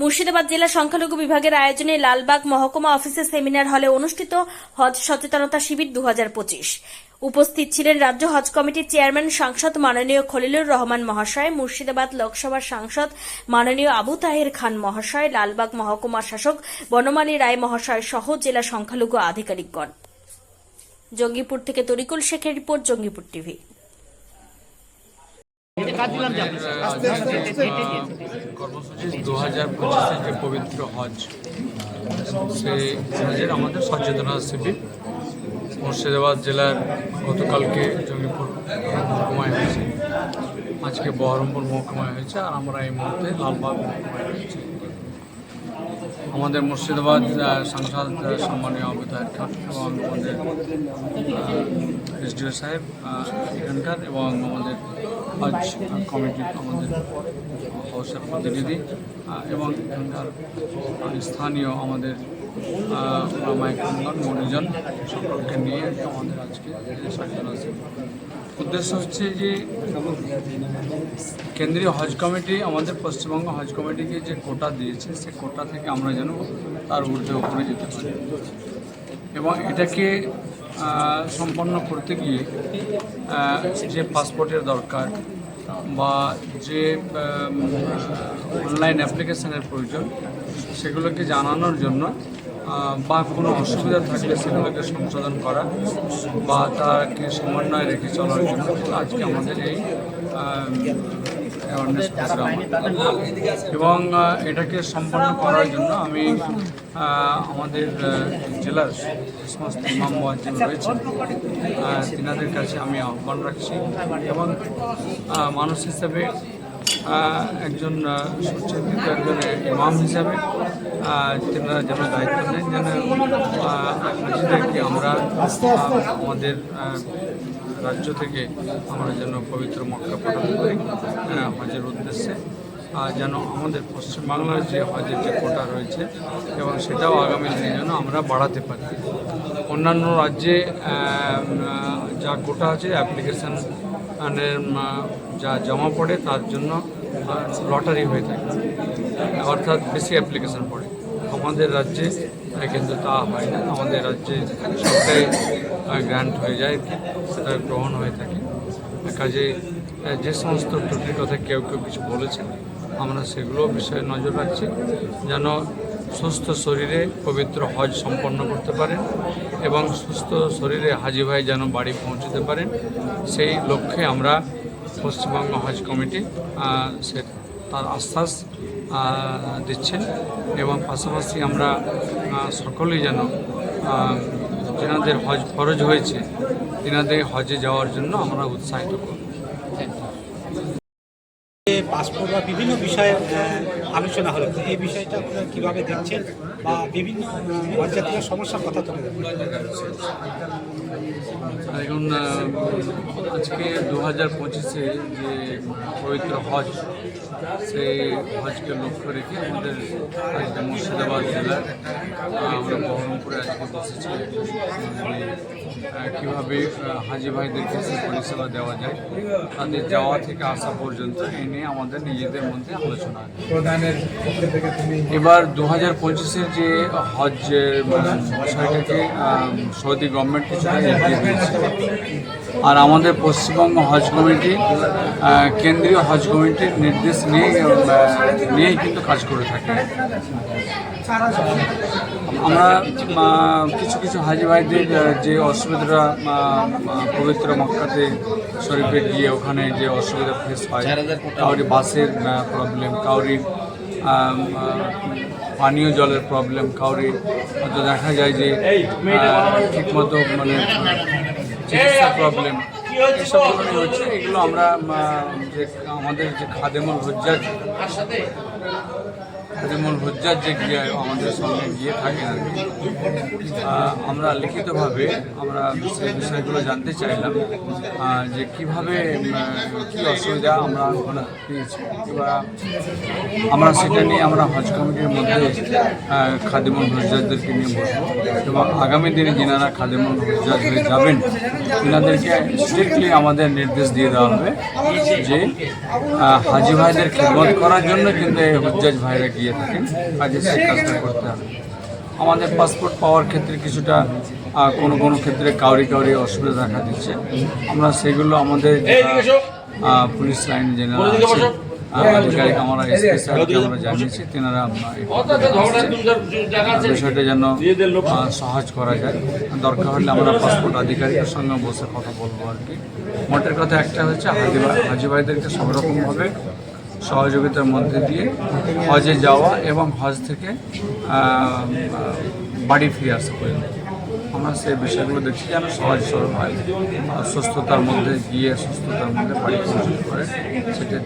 মুর্শিদাবাদ জেলা সংখ্যালঘু বিভাগের আয়োজনে লালবাগ মহকুমা অফিসে সেমিনার হলে অনুষ্ঠিত হজ সচেতনতা শিবির দুহাজার পঁচিশ। উপস্থিত ছিলেন রাজ্য হজ কমিটির চেয়ারম্যান সাংসদ মাননীয় খলিলুর রহমান মহাশয়, মুর্শিদাবাদ লোকসভার সাংসদ মাননীয় আবু তাহের খান মহাশয়, লালবাগ মহকুমা শাসক বনমালী রায় মহাশয় সহ জেলা সংখ্যালঘু আধিকারিকগণ। জঙ্গিপুর থেকে তরিকুল শেখের রিপোর্ট, জঙ্গিপুর টিভি। কর্মসূচি দু হাজার পঁচিশে যে পবিত্র হজ সেই হজের আমাদের সচেতনতা শিবির মুর্শিদাবাদ জেলার গতকালকে জঙ্গিপুর মহকুমায় হয়েছে। আজকে বহরমপুর মহকুমায় হয়েছে আর আমরা এই মুহূর্তে লালবাগ মহকুমায় হয়েছে আমাদের মুর্শিদাবাদ সাংসদ সম্মানীয় খান এবং আমাদের এসডিও সাহেব এখানকার এবং আমাদের হজ কমিটির আমাদের হাউসের প্রতিনিধি এবং এখানকার স্থানীয় আমাদের মাইক্রোগণ মনিজন সকলকে নিয়ে আমাদের আজকে সচেতনতা শিবির। উদ্দেশ্য হচ্ছে যে কেন্দ্রীয় হজ কমিটি, আমাদের পশ্চিমবঙ্গ হজ কমিটিকে যে কোটা দিয়েছে, সে কোটা থেকে আমরা যেন তার ঊর্ধ্বে উপরে যেতে পারি এবং এটাকে সম্পন্ন করতে গিয়ে যে পাসপোর্টের দরকার বা যে অনলাইন অ্যাপ্লিকেশানের প্রয়োজন, সেগুলোকে জানানোর জন্য বা কোনো অসুবিধা থাকলে সেগুলোকে সংশোধন করা বা তাকে সমন্বয় রেখে চলার জন্য আজকে আমাদের এই অ্যাওয়ারনেস প্রোগ্রাম এবং এটাকে সম্পন্ন করার জন্য আমি আমাদের জেলার সমস্ত ইমাম রয়েছেন। আহ, তিনাদের কাছে আমি আহ্বান রাখছি এবং মানুষ হিসেবে একজন সুচিন্তিত একজন ইমাম হিসাবে তেনারা যেন দায়িত্ব নেন যেন আমরা আমাদের রাজ্য থেকে আমরা যেন পবিত্র মক্কা পালন করি হজের উদ্দেশ্যে। আর যেন আমাদের পশ্চিমবাংলার যে হজের যে কোটা রয়েছে এবং সেটাও আগামী দিনে যেন আমরা বাড়াতে পারি। অন্যান্য রাজ্যে যা কোটা আছে অ্যাপ্লিকেশান যা জমা পড়ে তার জন্য লটারি হয়ে থাকে। অর্থাৎ বেশি অ্যাপ্লিকেশান পড়ে। আমাদের রাজ্যে কিন্তু তা হয় না। আমাদের রাজ্যে সবটাই গ্র্যান্ট হয়ে যায়, সেটা গ্রহণ হয়ে থাকে। কাজে যে সমস্ত ত্রুটির কথা কেউ কেউ কিছু বলেছেন, আমরা সেগুলো বিষয়ে নজর রাখছি, যেন সুস্থ শরীরে পবিত্র হজ সম্পন্ন করতে পারেন এবং সুস্থ শরীরে হাজি ভাই যেন বাড়ি পৌঁছতে পারেন, সেই লক্ষ্যে আমরা পশ্চিমবঙ্গ হজ কমিটি সে তার আশ্বাস দিচ্ছেন এবং পাশাপাশি আমরা সকলেই যেন যেনাদের হজ ফরজ হয়েছে তেনাদের হজে যাওয়ার জন্য আমরা উৎসাহিত করব। পাসপোর্ট বা বিভিন্ন বিষয়ে আলোচনা হলো। এই বিষয়টা আপনারা কীভাবে দেখছেন বা বিভিন্ন পর্যাপ্ত সমস্যার কথা তুলে এখন আজকে দু হাজার পঁচিশে যে পবিত্র হজ, সেই হজকে লক্ষ্য রেখে আমাদের আজকে মুর্শিদাবাদ জেলার আমরা বহরমপুরে আজকে বসেছি কীভাবে হাজি ভাইদেরকে পরিষেবা দেওয়া যায়, তাদের যাওয়া থেকে আসা পর্যন্ত এই নিয়ে আমাদের নিজেদের মধ্যে আলোচনা। এবার দু হাজার পঁচিশের যে হজ বিষয়টাকে সৌদি গভর্নমেন্ট কিছুটা এগিয়ে দিয়েছে আর আমাদের পশ্চিমবঙ্গ হজ কমিটি কেন্দ্রীয় হজ কমিটির নির্দেশ নিয়ে নিয়েই কিন্তু কাজ করে থাকে। আমরা কিছু কিছু হাজি ভাইদের যে অসুবিধাটা পবিত্র মক্কাতে শরীফে গিয়ে ওখানে যে অসুবিধা ফেস হয় কাউরি বাসের প্রবলেম কাউরি পানীয় জলের প্রবলেম কাউরি হয়তো দেখা যায় যে ঠিকমতো মানে চিকিৎসা প্রবলেম এসব ধরনের হচ্ছে এগুলো আমরা যে আমাদের যে খাদেমুল হজ্জাজ খাদেমুল হজ্জাজ যে গিয়ে আমাদের সঙ্গে গিয়ে থাকে আর কি আমরা লিখিতভাবে আমরা সেই বিষয়গুলো জানতে চাইলাম যে কীভাবে কী অসুবিধা আমরা ওখানে পেয়েছি। কিংবা আমরা সেটা নিয়ে আমরা হজ কমিটির মধ্যে খাদেমুল হজ্জাজদেরকে নিয়ে বসবো। এবং আগামী দিনে যেনারা খাদিমুল হজ্জাজ হয়ে যাবেন তিনাদেরকে স্ট্রিক্টলি আমাদের নির্দেশ দিয়ে দেওয়া হবে যে হাজি ভাইদের খেদমত করার জন্য কিন্তু হজ্জাজ ভাইরা গিয়ে থাকেন কাজে সেই কাজটা করতে হবে। আমাদের পাসপোর্ট পাওয়ার ক্ষেত্রে কিছুটা কোনো কোনো ক্ষেত্রে কাউরি কাউরি অসুবিধা দেখা দিচ্ছে। আমরা সেগুলো আমাদের যারা, পুলিশ লাইন জেনারেল আছে আধিকারিক আমরা এসপি স্যারকে আমরা জানিয়েছি তেনারা বিষয়টা যেন সহজ করা যায়। দরকার হলে আমরা পাসপোর্ট আধিকারিকের সঙ্গে বসে কথা বলব আর কি। মোটের কথা একটা হচ্ছে হাজি ভাই- হাজি ভাইদেরকে সব রকমভাবে সহযোগিতার মধ্যে দিয়ে হজে যাওয়া এবং হজ থেকে বাড়ি ফিরে আসা পর্যন্ত। আমরা সেই বিষয়গুলো দেখছি যেন সহজ সরল হয়। সুস্থতার মধ্যে গিয়ে সুস্থতার মধ্যে বাড়ি পৌঁছতে পারে সেটা